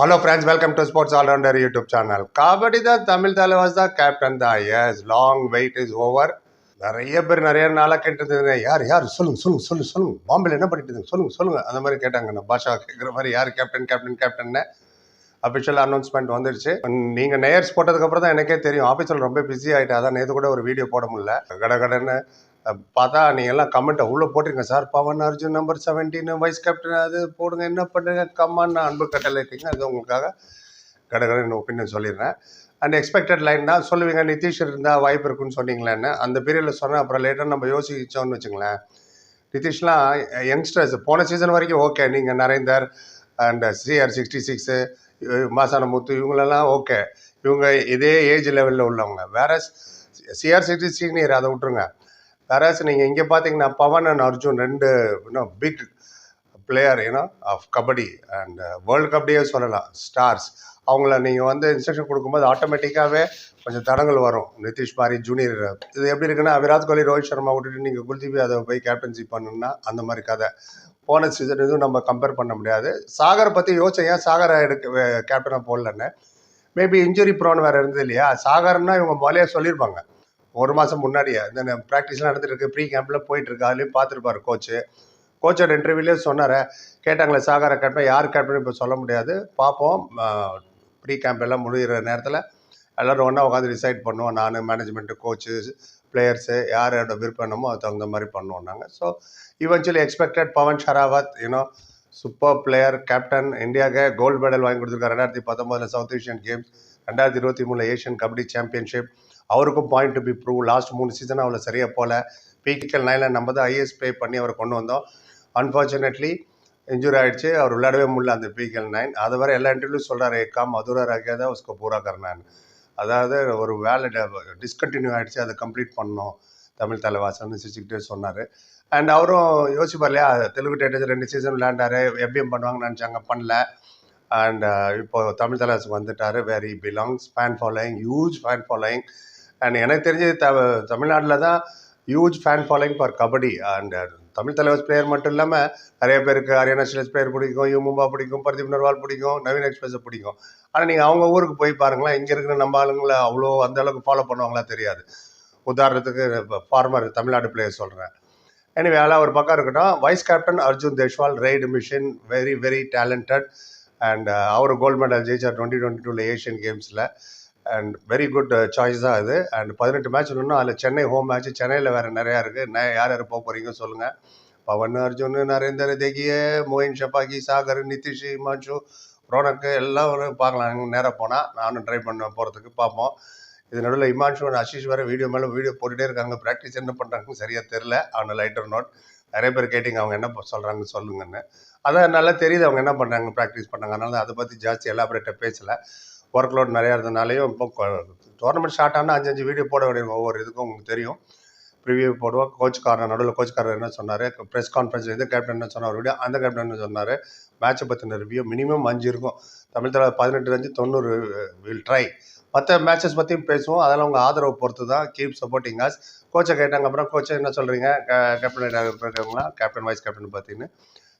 Hello friends welcome to sports allrounder YouTube channel kabaddi தான் தமிழ் தலைவாஸ் தான் captain தான். Yes long wait is over நிறைய பேர் நிறைய நாளாக கேட்டது யார் யார்? சொல்லுங்க சொல்லுங்க சொல்லுங்க சொல்லுங்க. பாம்பேல என்ன பண்ணிட்டு இருந்தீங்க? சொல்லுங்க சொல்லுங்க. அந்த மாதிரி கேட்டாங்க. நான் பாஷா கேட்குற மாதிரி யார் கேப்டன் கேப்டன் கேப்டன்னு அஃபிஷியல் அனௌன்ஸ்மெண்ட் வந்துருச்சு. நீங்கள் நேயர்ஸ் போட்டதுக்கப்புறம் தான் எனக்கே தெரியும். ஆஃபீஸில் ரொம்ப பிஸி ஆகிட்டு அதான் நேற்று கூட ஒரு வீடியோ போட முடியல. கட கடன்னு பார்த்தா நீங்கள் எல்லாம் கமெண்ட்டை உள்ளே போட்டிருங்க. Sir Pawan Arjun number seventeen vice captain அது போடுங்க. என்ன பண்ணுங்க? கம்மான்னு அன்பு கட்டளைட்டிங்க அது உங்களுக்காக கடகடன்னு ஒப்பீனியன் சொல்லிடுறேன். அண்ட் எக்ஸ்பெக்டட் லைன் தான் சொல்லுவீங்க. நிதிஷ் இருந்தால் வாய்ப்பு இருக்குன்னு சொன்னீங்களேன்னு. அந்த பீரியடில் சொன்னேன். அப்புறம் லேட்டாக நம்ம யோசிச்சோம்னு வச்சுங்களேன். நிதிஷ்லாம் யங்ஸ்டர்ஸ் போன சீசன் வரைக்கும் ஓகே நீங்கள் Narender and CR sixty six மாசான முத்து இவங்களெல்லாம் ஓகே இவங்க இதே ஏஜ் லெவலில் உள்ளவங்க. வேற சிஆர் சிக்ஸ்டி சீனியர் அதை விட்டுருங்க. வேற நீங்கள் இங்கே பார்த்தீங்கன்னா பவன் அண்ட் அர்ஜுன் ரெண்டு இன்னும் பிக் பிளேயர் ஏன்னா ஆஃப் கபடி அண்ட் வேர்ல்டு கபடியே சொல்லலாம். ஸ்டார்ஸ் அவங்கள நீங்கள் வந்து இன்ஸ்ட்ரக்ஷன் கொடுக்கும்போது ஆட்டோமேட்டிக்காகவே கொஞ்சம் தடங்கள் வரும். நிதிஷ் பாரி ஜூனியர் இது எப்படி இருக்குன்னா விராட் கோலி ரோஹித் சர்மா விட்டுட்டு நீங்கள் குல்தீப் யாதவ் போய் கேப்டன்சி பண்ணணும்னா அந்த மாதிரி கதை. போன சீசன் எதுவும் நம்ம கம்பேர் பண்ண முடியாது. சாகரை பற்றி யோசிச்சேன் ஏன் சாகரை எடுக்க கேப்டனாக போடலன்னு? மேபி இன்ஜுரி ப்ரோன் வேறு இருந்தது இல்லையா? சாகர்னா இவங்க மொழியாக சொல்லியிருப்பாங்க ஒரு மாதம் முன்னாடியே இந்த ப்ராக்டிஸ்லாம் நடந்துட்டு இருக்கு. ப்ரீ கேம்பில் போயிட்டு இருக்கு அதுலேயும் பார்த்துருப்பார் கோச்சு கோச்சோட இன்டர்வியூலேயே சொன்னார். கேட்டாங்களே சாகார கேப்டன் யார் கேப்டன் இப்போ சொல்ல முடியாது. பார்ப்போம். ப்ரீ கேம்ப் எல்லாம் முடிகிற நேரத்தில் எல்லோரும் ஒன்றா உட்காந்து டிசைட் பண்ணுவோம். நான் மேனேஜ்மெண்ட்டு கோச்சு பிளேயர்ஸு யார் யாரோட விருப்பமோ அது தகுந்த மாதிரி பண்ணுவோம் நாங்கள் so eventually expected Pawan Sehrawat you know super player captain இந்தியாவுக்கு கோல்டு மெடல் வாங்கி கொடுத்துருக்காரு. ரெண்டாயிரத்தி பத்தொம்போதில் சவுத் ஏஷியன் கேம்ஸ் ரெண்டாயிரத்தி இருபத்தி மூணில் ஏஷியன் கபடி சாம்பியன்ஷிப் அவருக்கும் point to be prove last மூணு சீசன் அவ்வளோ சரியாக போகல. பிகேஎல் நைனில் நம்ம தான் ஐஎஸ் ப்ளே பண்ணி அவரை கொண்டு வந்தோம். அன்ஃபார்ச்சுனேட்லி இன்ஜூரி ஆகிடுச்சு அவர் விளையாடவே முடியல அந்த பிகேஎல் நைன் அதை வர எல்லா இன்டர்வியூ சொல்கிறார் ஏக்காம் மதுரா ராக்கியாதா உஸ்கோ பூரா கர்ணான் அதாவது ஒரு வேலை டிஸ்கண்டினியூ ஆகிடுச்சு அதை கம்ப்ளீட் பண்ணோம். தமிழ் தலைவாசல்னு சிரிச்சுக்கிட்டே சொன்னார். அண்ட் அவரும் யோசிப்பார் இல்லையா தெலுங்கு டேட்டர்ஸ் ரெண்டு சீசன் விளையாண்டார். எப்டிஎம் பண்ணுவாங்கன்னு நினச்சாங்க. பண்ணல. அண்ட் இப்போ தமிழ் தலைவாசுக்கு வந்துட்டார். Very E belongs fan following huge fan following and எனக்கு தெரிஞ்சு த தமிழ்நாட்டில் தான் huge fan following for kabaddi. And Tamil தலைவர் பிளேயர் மட்டும் இல்லாமல் நிறைய பேருக்கு ஹரியானா ஸ்டேட்ஸ் பிளேயர் பிடிக்கும் யூ மும்பா பிடிக்கும் பிரதீப் நர்வால் பிடிக்கும் நவீன் எக்ஸ்பிரஸை பிடிக்கும். ஆனால் நீங்கள் அவங்க ஊருக்கு போய் பாருங்களேன் இங்கே இருக்கிற நம்ம ஆளுங்களை அவ்வளோ அந்த அளவுக்கு ஃபாலோ பண்ணுவாங்களா தெரியாது. உதாரணத்துக்கு ஃபார்மர் தமிழ்நாடு பிளேயர் சொல்கிறேன் எனவே அதெல்லாம் ஒரு பக்கம் இருக்கட்டும். Vice captain Arjun Deshwal raid machine very very talented and our gold medal ஜெயிச்சார் டுவெண்ட்டி டுவெண்ட்டி டூவில் ஏஷியன் கேம்ஸில் அண்ட் வெரி குட் சாய்ஸ் தான் அது. அண்ட் பதினெட்டு மேட்ச் இன்னும் அதில் சென்னை ஹோம் மேட்ச் சென்னையில் வேறு நிறையா இருக்குது யார் யார் போக போகிறீங்க சொல்லுங்கள் பவன் அர்ஜுன் நரேந்தர் தேகிய மோயின் ஷபாகி சாகர் நிதிஷ் இமான்ஷு ரோனக்கு எல்லாம் பார்க்கலாம். நேராக போனால் நானும் ட்ரை பண்ண போகிறதுக்கு பார்ப்போம். இது நடுவில் இமான்ஷு அஷீஷ் வேறு வீடியோ மேலே வீடியோ போட்டுகிட்டே இருக்காங்க. ப்ராக்டிஸ் என்ன பண்ணுறாங்கன்னு சரியாக தெரில அவனை லைட்டர் நோட் நிறைய பேர் கேட்டிங்க அவங்க என்ன சொல்கிறாங்கன்னு சொல்லுங்கன்னு. அதான் நல்லா தெரியுது அவங்க என்ன பண்ணுறாங்க ப்ராக்டிஸ் பண்ணாங்க. அதனால அதை பற்றி ஜாஸ்தி எலாபரேட்டாக பேசலை. ஒர்க் லோட் நிறையா இருந்தனாலையும் இப்போ டோர்னமெண்ட் ஸ்டார்ட் ஆனால் அஞ்சு அஞ்சு வீடியோ போட வேண்டிய ஒவ்வொரு இதுக்கும் உங்களுக்கு தெரியும். ப்ரிவியூ போடுவோம் கோச் நடுவில் கோச் என்ன சொன்னார்? ப்ரெஸ் கான்ஃபரன்ஸ் இந்த கேப்டன் என்ன சொன்னார்? வீடியோ அந்த கேப்டன் என்ன சொன்னார்? மேட்சை பற்றின ரிவ்யூ மினிமம் அஞ்சு இருக்கும். தமிழ் தலைவர் பதினெட்டு அஞ்சு தொண்ணூறு வில் ட்ரை மற்ற மேட்சஸ் பற்றியும் பேசுவோம். அதெல்லாம் உங்கள் ஆதரவு பொறுத்து தான் கீப் சப்போர்ட்டிங் அஸ் கோச்சை கேட்டாங்க அப்புறம் கோச்சை என்ன சொல்கிறீங்க கேப்டன் இருக்காங்களா கேப்டன் வைஸ் கேப்டன் பார்த்தீங்கன்னு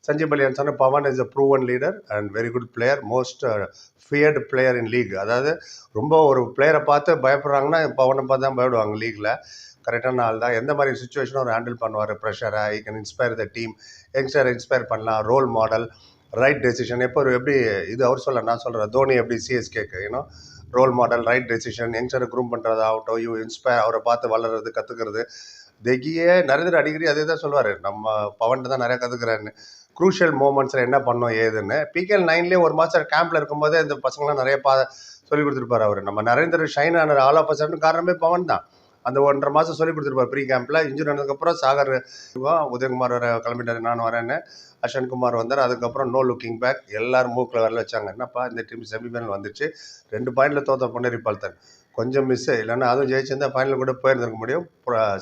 சஞ்சீவ் பலியன் சொன்ன Pawan is a proven leader and very good player most feared player in league அதாவது ரொம்ப ஒரு பிளேயரை பார்த்து பயப்படுறாங்கன்னா பவனை பார்த்து தான் பயப்படுவாங்க லீக்கில் கரெக்டான ஆள் தான் எந்த மாதிரி சுச்சுவேஷனும் அவர் ஹேண்டில் பண்ணுவார்? ப்ரெஷரை I can inspire the team youngster inspire பண்ணலாம். ரோல் மாடல் ரைட் டெசிஷன் எப்போ ஒரு எப்படி இது அவர் சொல்ல நான் சொல்கிறேன் தோனி எப்படி சிஎஸ்கேக்கு ஏன்னா ரோல் மாடல் ரைட் டெசிஷன் யங்ஸ்டரை க்ரூம் பண்ணுறது ஆகட்டும் யூ இன்ஸ்பயர் அவரை பார்த்து வளர்றது கற்றுக்கிறது தெகியே நரேந்திர அடிக்கடி அதே தான் சொல்லுவார். நம்ம பவன் தான் நிறையா கற்றுக்குறாருன்னு க்ரூஷியல் மூமெண்ட்ஸில் என்ன பண்ணோம் ஏதுன்னு. பிகேஎல் நைன்லேயே ஒரு மாதம் கேம்பில் இருக்கும்போதே இந்த பசங்களாம் நிறைய பா சொல்லி கொடுத்துருப்பாரு அவர். நம்ம Narendra shine honour all of காரணமே பவன் தான். அந்த ஒன்றரை மாதம் சொல்லி கொடுத்துருப்பார் ப்ரீ கேம்பில் இன்ஜுரி ஆனதுக்கப்புறம் சாகர் உதயகுமார் வர கிளம்பிட்டார் நான் வரேன்னு. அஷன்குமார் வந்தார். அதுக்கப்புறம் நோ லுக்கிங் பேக் எல்லாரும் மூக்கில் வரல வச்சாங்க. என்னப்பா இந்த டீம் செமிஃபைனல் வந்துச்சு ரெண்டு பாயிண்டில் தோத்த பொன்னேரி பால்தன் கொஞ்சம் மிஸ்ஸு இல்லைன்னா அதுவும் ஜெயிச்சிருந்தா ஃபைனல் கூட போயிருந்திருக்க முடியும்.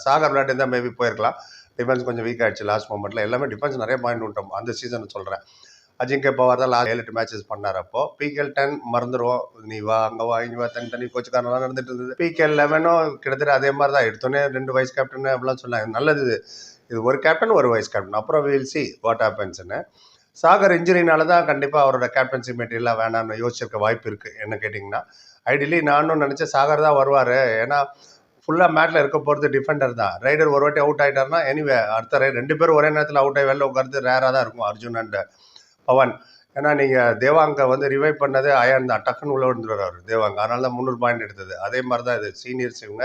சாகர் விளையாட்டு இருந்தால் மேபி போயிருக்கலாம். டிஃபென்ஸ் கொஞ்சம் வீக் ஆகிடுச்சு லாஸ்ட் மூமெண்ட்டில் எல்லாமே டிஃபென்ஸ் நிறைய பாயிண்ட் விட்டோம் அந்த சீசனை சொல்கிறேன் அஜிங்கே பவார் தான் லாஸ்ட் ஏழு எட்டு மேட்சஸ் பண்ணார் அப்போ. பிகேஎல் டென் மறந்துடுவோம் நீ வா அங்கே வா இங்கே வா தனி தனி கோச்சுக்காரலாம் நடந்துட்டு இருந்தது. பிகேஎல் லெவனும் கிட்டத்தட்ட அதே மாதிரி தான் எடுத்தோன்னே ரெண்டு வைஸ் கேப்டன் அப்படிலாம் சொன்னாங்க. நல்லது இது. இது ஒரு கேப்டன் ஒரு வைஸ் கேப்டன் அப்புறம் வீல் சி வாட் ஹேப்பன்ஸ்னு சாகர் இன்ஜுரினால தான் கண்டிப்பாக அவரோட கேப்டன்சி மெட்டீரியலாக வேணாம்னு யோசிச்சிருக்க வாய்ப்பு இருக்குது என்ன கேட்டிங்கன்னா. ஐடியலி நானும் நினச்சேன் சாகர் தான் வருவார். ஏன்னா ஃபுல்லாக மேட்டில் இருக்க போகிறது டிஃபெண்டர் தான். ரைடர் ஒரு வாட்டி அவுட் ஆகிட்டார்னா எனிவே அடுத்த ரைட் ரெண்டு பேரும் ஒரே நேரத்தில் அவுட் ஆகி வெளில உட்காந்து ரேராக தான் இருக்கும் அர்ஜுன் அண்ட் பவன். ஏன்னா நீங்கள் தேவாங்க வந்து ரிவைவ் பண்ணதே அயன் தான். டக்குன்னு உள்ள விழுந்துருவார் அவர் தேவாங்க. அதனால தான் முந்நூறு பாயிண்ட் எடுத்தது. அதே மாதிரி தான் இது சீனியர்ஸ் இவங்க.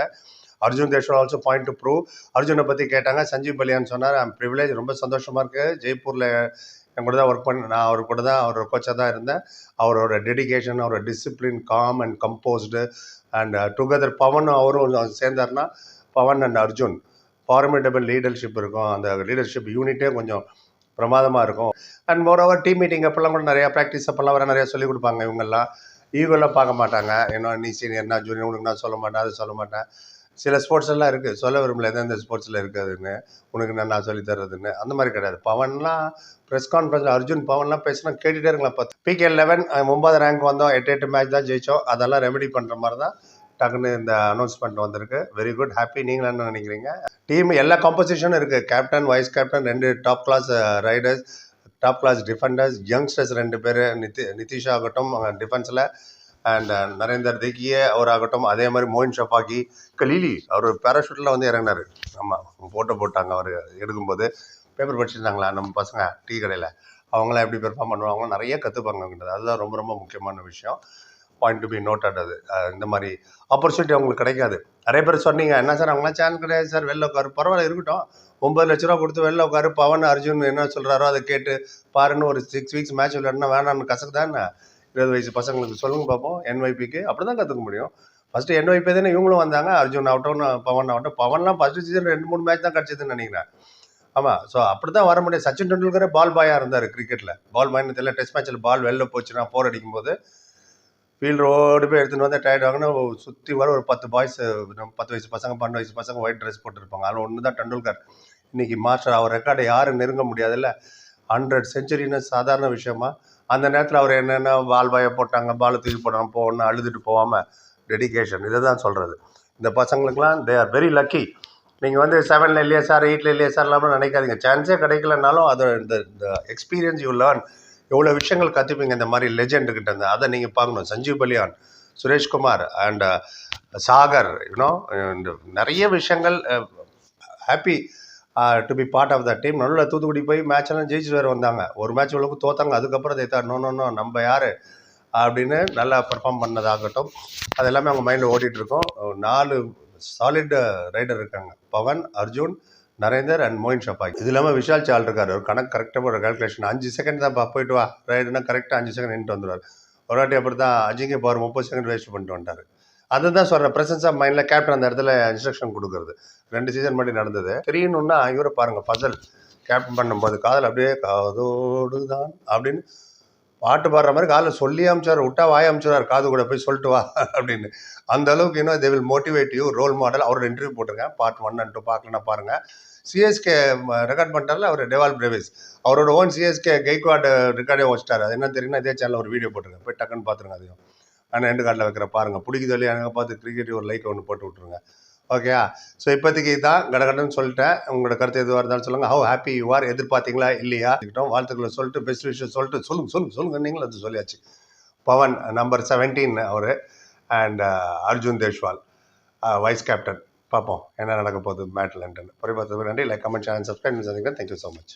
Arjun Deshwar also point to prove அர்ஜுனை பற்றி கேட்டாங்க சஞ்சீவ் பலியான்னு சொன்னார். ஐம் ப்ரிவிலேஜ் ரொம்ப சந்தோஷமாக இருக்குது ஜெய்ப்பூரில் என் கூட தான் ஒர்க் பண்ண நான் அவர் கூட தான் அவர் கோச்சாக தான் இருந்தேன். அவரோட டெடிகேஷன் அவரோட discipline calm and composed and together Pawan அவரும் சேர்ந்தார்னா Pawan and Arjun. Formidable leadership இருக்கும். அந்த லீடர்ஷிப் யூனிட்டே கொஞ்சம் பிரமாதமாக இருக்கும். அண்ட் மோரோவர் டீம் மீட்டிங் அப்போல்லாம் கூட நிறையா ப்ராக்டிஸ் அப்போல்லாம் வர நிறையா சொல்லிக் கொடுப்பாங்க இவங்கெல்லாம். ஈகோலாம் பார்க்க மாட்டாங்க. ஏன்னா நீ சீனியர் நான் ஜூனியர் உனக்கு நான் சொல்ல மாட்டேன் அது சொல்ல மாட்டேன். சில ஸ்போர்ட்ஸ் எல்லாம் இருக்குது சொல்ல விரும்பல. எந்தெந்த ஸ்போர்ட்ஸில் இருக்குதுன்னு. உனக்கு நான் நான் சொல்லி தர்றதுன்னு. அந்த மாதிரி கிடையாது. பவன்லாம் ப்ரெஸ் கான்ஃபரன்ஸில் அர்ஜுன் பவன்லாம் பேசினா கேட்டுகிட்டே இருக்கலாம். பத்து பிகே லெவன் ஒன்பது ரேங்க் வந்தோம். எட்டு எட்டு மேட்ச் தான் ஜெயித்தோம் அதெல்லாம் ரெமெடி பண்ணுற மாதிரி தான் டக்குன்னு இந்த அனௌன்ஸ்மெண்ட் வந்திருக்கு. வெரி குட் ஹாப்பி நீங்கள் என்ன நினைக்கிறீங்க? டீம் எல்லா காம்போசிஷனும் இருக்குது கேப்டன் வைஸ் கேப்டன் ரெண்டு top class raiders top class defenders youngsters ரெண்டு பேர். நிதி நிதிஷ் ஆகட்டும் டிஃபென்ஸில் அண்ட் uh, நரேந்தர் திக்கியே அவர் ஆகட்டும் அதே மாதிரி மோயின் ஷஃபாக்கி கலீலி அவர் பேராஷூட்டில் வந்து இறங்கினார். ஆமாம் ஃபோட்டோ போட்டாங்க அவர் எடுக்கும்போது பேப்பர் படிச்சிருந்தாங்களா நம்ம பசங்க டீ கடையில். அவங்களாம் எப்படி பெர்ஃபார்ம் பண்ணுவாங்க நிறைய கற்றுப்பாங்கன்றது அதுதான் ரொம்ப ரொம்ப முக்கியமான விஷயம். பாயிண்ட் டு பி நோட்டட் அது. இந்த மாதிரி ஆப்பர்ச்சுனிட்டி அவங்களுக்கு கிடைக்காது. நிறைய பேர் சொன்னீங்க என்ன சார் அவங்களாம் சான்ஸ் கிடையாது சார் வெளில உட்காரு. பரவாயில்ல இருக்கட்டும். ஒம்பது லட்ச ரூபா கொடுத்து வெளில உட்காரு. பவன் அர்ஜுன் என்ன சொல்கிறாரோ அதை கேட்டு பாருன்னு ஒரு சிக்ஸ் வீக்ஸ் மேட்ச் விளையாடுனா வேணாம்னு கசக்கு தானே இருபது வயசு பசங்களுக்கு சொல்லுங்க பார்ப்போம் என்ஒய்பிக்கு அப்படி தான் கற்றுக்க முடியும். ஃபஸ்ட்டு என்ஒய்பி தானே இவங்களும் வந்தாங்க. அர்ஜுன் ஆகட்டும் பவன் ஆகட்டும். பவன்லாம் ஃபஸ்ட்டு சீசன் ரெண்டு மூணு மேட்ச் தான் கிடச்சிதுன்னு நினைக்கிறேன். ஆமாம் ஸோ அப்படி தான் வர முடியும். சச்சின் டெண்டுல்கரே பால் பாயாக இருந்தார் கிரிக்கெட்டில் பால் பாயின்னு தெரியல டெஸ்ட் மேட்ச்சில் பால் வெளில போச்சுன்னா போர் அடிக்கும்போது ஃபீல்ட் ரோடு போய் எடுத்துகிட்டு வந்து டயர்ட் ஆகுனா சுற்றி வர ஒரு பத்து பாய்ஸ் பத்து வயசு பசங்க பன்னெண்டு வயசு பசங்க ஒயிட் ட்ரெஸ் போட்டிருப்பாங்க. அதில் ஒன்று தான் டெண்டுல்கர். இன்னைக்கு மாஸ்டர் அவர் ரெக்கார்டை யாரும் நெருங்க முடியாதுல்ல. ஹண்ட்ரட் செஞ்சுரின்னு சாதாரண விஷயமா அந்த நேரத்தில் அவர் என்னென்ன பால் பாயை போட்டாங்க பால் தூக்கி போட்டாங்க போகணும்னு அழுதுட்டு போகாமல் டெடிக்கேஷன் இதை தான் சொல்கிறது இந்த பசங்களுக்குலாம் தே ஆர் வெரி லக்கி நீங்கள் வந்து செவனில் இல்லையா சார் எயிட்டில் இல்லையா சார் இல்லாமல் நினைக்காதீங்க. சான்ஸே கிடைக்கலனாலும் அது இந்த இந்த எக்ஸ்பீரியன்ஸ் யூ லேர்ன் எவ்வளோ விஷயங்கள் கற்றுப்பீங்க இந்த மாதிரி லெஜெண்டுக்கிட்ட இருந்து. அதை நீங்கள் பார்க்கணும். Sanjeev Baliyan Suresh Kumar and uh, Sagar you know நிறைய விஷயங்கள் uh, happy to be part of the team நல்ல தூத்துக்குடி போய் மேட்ச் எல்லாம் ஜெயிச்சுட்டு வேறு வந்தாங்க. ஒரு மேட்ச் அளவுக்கு தோத்தாங்க. அதுக்கப்புறம் they நோ நோ நம்ம யார்? அப்படின்னு நல்லா பெர்ஃபார்ம் பண்ணதாகட்டும். அது எல்லாமே அவங்க மைண்டில் ஓடிட்டுருக்கோம். நாலு சாலிட் ரைடர் இருக்காங்க. Pawan Arjun Narender and Moin Shafaghi இது இல்லாமல் விஷால் சால் இருக்கார். ஒரு கணக்கு கரெக்டாக ஒரு கால்குலேஷன் அஞ்சு செகண்ட் தான் பா போயிட்டு வா. ரைடுனா கரெக்டாக அஞ்சு செகண்ட் நின்று வந்துடுவார் ஒரு வாட்டி அப்படி தான் அஜிங்க பவர் முப்பது செகண்ட் வேஸ்ட் பண்ணிட்டு வந்துட்டார். அதுதான் சொல்கிறேன் பிரசன்ஸ் ஆஃப் மைண்டில் கேப்டன் அந்த இடத்துல இன்ஸ்ட்ரக்ஷன் கொடுக்குறது. ரெண்டு சீசன் மட்டும் நடந்தது. தெரியணும்னா இவரை பாருங்க ஃபசல் கேப்டன் பண்ணும்போது காதல் அப்படியே காதோடு தான் அப்படின்னு பாட்டு பாடுற மாதிரி காதில் சொல்லி அமைச்சார் விட்டா வாய அமிச்சார் காது கூட போய் சொல்லிட்டு வா அப்படின்னு. அந்த அளவுக்கு இன்னும் they will motivate you role model அவரோட இன்டர்வியூ போட்டிருக்கேன். பார்ட் ஒன் அண்ட் டூ பார்க்கலன்னா பாருங்கள் சிஎஸ்கே ரெக்கார்ட் பண்ணிட்டார்ல அவர் டெவால் பிரேவிஸ் அவரோட ஓன் சிஎஸ்கே கெய்க்வாட் ரெக்கார்டே வச்சிட்டார் அது என்ன தெரியும்னா இதே சேனல் ஒரு வீடியோ போட்டிருக்கேன். போய் டக்குன்னு பார்த்துருங்க அதையும். நான் எண்டு கார்டில் வைக்கிற பாருங்கள் பிடிக்குது இல்லையா எனக்கு பார்த்து கிரிக்கெட் ஒரு லைக் ஒன்று போட்டு விட்ருங்க ஓகேயா ஸோ இப்போதைக்கு இதான் கடகடன்னு சொல்லிட்டேன். உங்களோட கருத்து எதுவாக இருந்தாலும் சொல்லுங்கள் ஹவு ஹாப்பி யூ ஆர் எதிர்பார்த்தீங்களா இல்லையா? இருக்கட்டும். வாழ்த்துக்களை சொல்லிட்டு பெஸ்ட் விஷயம் சொல்லிட்டு சொல்லுங்க சொல்லுங்க சொல்லுங்க. நீங்களும் அது சொல்லியாச்சு. Pawan number seventeen our and Arjun Deshwal uh, vice captain பார்ப்போம். என்ன நடக்க போகுது? மேட்லன்ட்டு பொறுப்பாக நன்றி. லைக் கமெண்ட் சேனல் சப்ஸ்கிரைப் சந்திக்கிறேன். Thank you so much